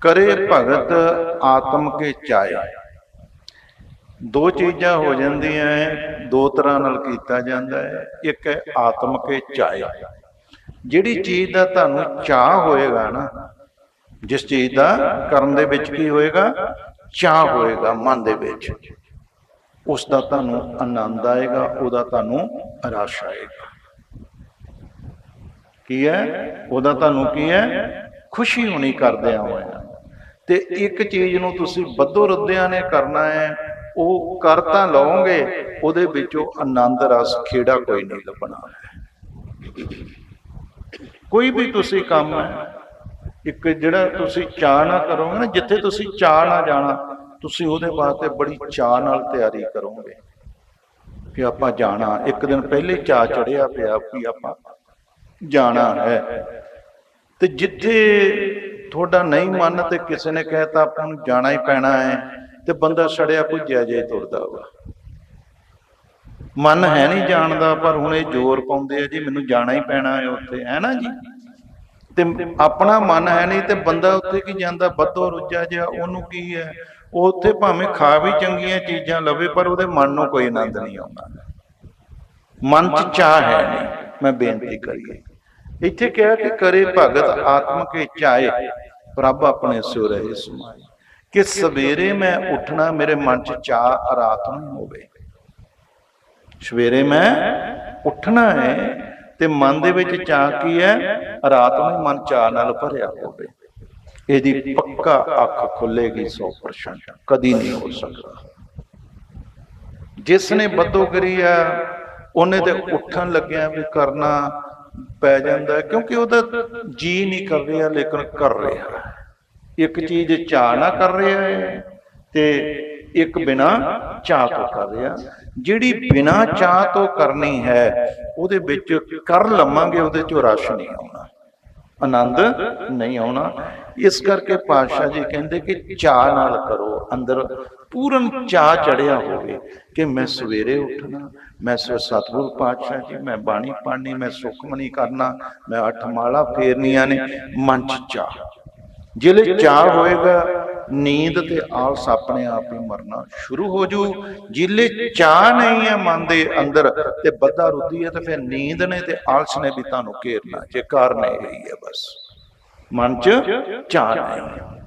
ਕਰੇ ਭਗਤ ਆਤਮ ਕੇ ਚਾਏ। ਦੋ ਚੀਜ਼ਾਂ ਹੋ ਜਾਂਦੀਆਂ ਹੈ ਦੋ ਤਰ੍ਹਾਂ ਨਾਲ ਕੀਤਾ ਜਾਂਦਾ ਹੈ ਇੱਕ ਹੈ ਆਤਮ ਕੇ ਚਾਏ। ਜਿਹੜੀ ਚੀਜ਼ ਦਾ ਤੁਹਾਨੂੰ ਚਾਹ ਹੋਏਗਾ ਨਾ, ਜਿਸ ਚੀਜ਼ ਦਾ ਕਰਨ ਦੇ ਵਿੱਚ ਕੀ ਹੋਏਗਾ? ਚਾਹ ਹੋਏਗਾ ਮਨ ਦੇ ਵਿੱਚ। ਉਸ ਦਾ ਤੁਹਾਨੂੰ ਆਨੰਦ ਆਏਗਾ, ਉਹਦਾ ਤੁਹਾਨੂੰ ਰਸ ਆਏਗਾ। ਕੀ ਹੈ ਉਹਦਾ ਤੁਹਾਨੂੰ ਕੀ ਹੈ ਖੁਸ਼ੀ ਹੋਣੀ ਕਰਦਿਆਂ ਹੋਇਆ ਤੇ ਇੱਕ ਚੀਜ਼ ਨੂੰ ਤੁਸੀਂ ਬੱਧੋ ਰੱਦਿਆਂ ਨੇ ਕਰਨਾ ਹੈ, ਉਹ ਕਰ ਤਾਂ ਲਓਗੇ, ਉਹਦੇ ਵਿੱਚੋਂ ਆਨੰਦ ਰਸ ਖੇੜਾ ਕੋਈ ਨਹੀਂ ਲੱਭਣਾ। ਕੋਈ ਵੀ ਤੁਸੀਂ ਕੰਮ ਹੈ, ਇੱਕ ਜਿਹੜਾ ਤੁਸੀਂ ਚਾਹ ਨਾ ਕਰੋਗੇ ਨਾ, ਜਿੱਥੇ ਤੁਸੀਂ ਚਾਹ ਨਾ ਜਾਣਾ, ਤੁਸੀਂ ਉਹਦੇ ਵਾਸਤੇ ਬੜੀ ਚਾਹ ਨਾਲ ਤਿਆਰੀ ਕਰੋਗੇ ਕਿ ਆਪਾਂ ਜਾਣਾ। ਇੱਕ ਦਿਨ ਪਹਿਲੇ ਚਾਹ ਚੜਿਆ ਪਿਆ ਕਿ ਆਪਾਂ ਜਾਣਾ ਹੈ। ਤੇ ਜਿੱਥੇ ਤੁਹਾਡਾ ਨਹੀਂ ਮਨ ਤੇ ਕਿਸੇ ਨੇ ਕਹਿਤਾ, ਆਪਾਂ ਨੂੰ ਜਾਣਾ ਹੀ ਪੈਣਾ ਹੈ ਤੇ ਬੰਦਾ ਸੜਿਆ ਭੁੱਜਿਆ ਜੇ ਤੁਰਦਾ ਵਾ ਮਨ ਹੈ ਨਹੀਂ ਜਾਣਦਾ, ਪਰ ਹੁਣ ਇਹ ਜ਼ੋਰ ਪਾਉਂਦੇ ਆ ਜੀ, ਮੈਨੂੰ ਜਾਣਾ ਹੀ ਪੈਣਾ ਹੈ ਉੱਥੇ, ਹੈ ਨਾ ਜੀ? ਤੇ ਆਪਣਾ ਮਨ ਹੈ ਨਹੀਂ ਤੇ ਬੰਦਾ ਉੱਥੇ ਕੀ ਜਾਂਦਾ ਬੱਦੋ ਰੁੱਜਾ ਜਿਹਾ, ਉਹਨੂੰ ਕੀ ਹੈ? ਉਹ ਉੱਥੇ ਭਾਵੇਂ ਖਾ ਵੀ ਚੰਗੀਆਂ ਚੀਜ਼ਾਂ ਲਵੇ, ਪਰ ਉਹਦੇ ਮਨ ਨੂੰ ਕੋਈ ਆਨੰਦ ਨਹੀਂ ਆਉਂਦਾ। ਮਨ 'ਚ ਚਾਹ ਹੈ ਨਹੀਂ, ਮੈਂ ਬੇਨਤੀ ਕਰੀਏ। ਇੱਥੇ ਕਿਹਾ ਕਿ ਕਰੇ ਭਗਤ ਆਤਮ ਕੇ ਚਾਏ ਪ੍ਰਭ ਆਪਣੇ ਸਿਉ ਰਹੇ ਸਮਾਏ। ਕਿ ਸਵੇਰੇ ਮੈਂ ਉੱਠਣਾ, ਮੇਰੇ ਮਨ 'ਚ ਚਾਹ ਰਾਤ ਨੂੰ ਹੋਵੇ। ਸਵੇਰੇ ਮੈਂ ਉੱਠਣਾ ਹੈ ਤੇ ਮਨ ਦੇ ਵਿੱਚ ਚਾਹ ਕੀ ਹੈ? ਰਾਤ ਨੂੰ ਮਨ ਚਾਹ ਨਾਲ ਭਰਿਆ ਹੋਵੇ। ਇਹਦੀ ਪੱਕਾ ਅੱਖ ਖੁੱਲੇਗੀ 100% ਕਦੀ ਨਹੀਂ ਹੋ ਸਕਦਾ। ਜਿਸ ਨੇ ਬੱਦੋ ਕਰੀ ਆ, ਉਹਨੇ ਤੇ ਉੱਠਣ ਲੱਗਿਆ ਵੀ ਕਰਨਾ ਪੈ ਜਾਂਦਾ ਹੈ, ਕਿਉਂਕਿ ਉਹਦਾ ਜੀ ਨਹੀਂ ਕਰ ਰਿਹਾ ਲੇਕਿਨ ਕਰ ਰਿਹਾ ਇੱਕ ਚੀਜ਼ ਚਾਹ ਨਾ ਕਰ ਰਿਹਾ ਹੈ ਤੇ ਇੱਕ ਬਿਨਾ ਚਾਹ ਤੋਂ ਕਰ ਰਿਹਾ ਜਿਹੜੀ ਬਿਨਾ ਚਾਹ ਤੋਂ ਕਰਨੀ ਹੈ ਉਹਦੇ ਵਿੱਚ ਕਰ ਲਵਾਂਗੇ ਉਹਦੇ ਚੋਂ ਰਸ ਨਹੀਂ ਆਉਣਾ। ਆਨੰਦ ਨਹੀਂ ਆਉਣਾ। ਇਸ ਕਰਕੇ ਪਾਤਸ਼ਾਹ ਜੀ ਕਹਿੰਦੇ ਕਿ ਚਾਹ ਨਾਲ ਕਰੋ, ਅੰਦਰ ਪੂਰਨ ਚਾਹ ਚੜਿਆ ਹੋਵੇ ਕਿ ਮੈਂ ਸਵੇਰੇ ਉੱਠਣਾ, ਮੈਂ ਸੋ ਸਤਿਗੁਰ ਪਾਤਸ਼ਾਹ ਜੀ, ਮੈਂ ਬਾਣੀ ਪੜ੍ਹਨੀ, ਮੈਂ ਸੁਖਮਨੀ ਕਰਨਾ, ਮੈਂ ਅੱਠ ਮਾਲਾ ਫੇਰਨੀਆਂ ਨੇ ਮਨ ਚ ਚਾਹ ਜਿਹੜੇ ਚਾਹ ਹੋਏਗਾ ਨੀਂਦ ਤੇ ਆਲਸ ਆਪਣੇ ਆਪ ਹੀ ਮਰਨਾ ਸ਼ੁਰੂ ਹੋ ਜੂ। ਜਿਲੇ ਚਾਹ ਨਹੀਂ ਹੈ ਮਨ ਦੇ ਅੰਦਰ ਤੇ ਬੱਦਾ ਰੁੱਦੀ ਹੈ ਤੇ ਫਿਰ ਨੀਂਦ ਨੇ ਤੇ ਆਲਸ ਨੇ ਵੀ ਤੁਹਾਨੂੰ ਘੇਰਨਾ। ਜੇ ਕਾਰਨ ਇਹ ਹੀ ਹੈ ਬਸ। ਮਨ ਚ ਚਾਹ ਨਹੀਂ।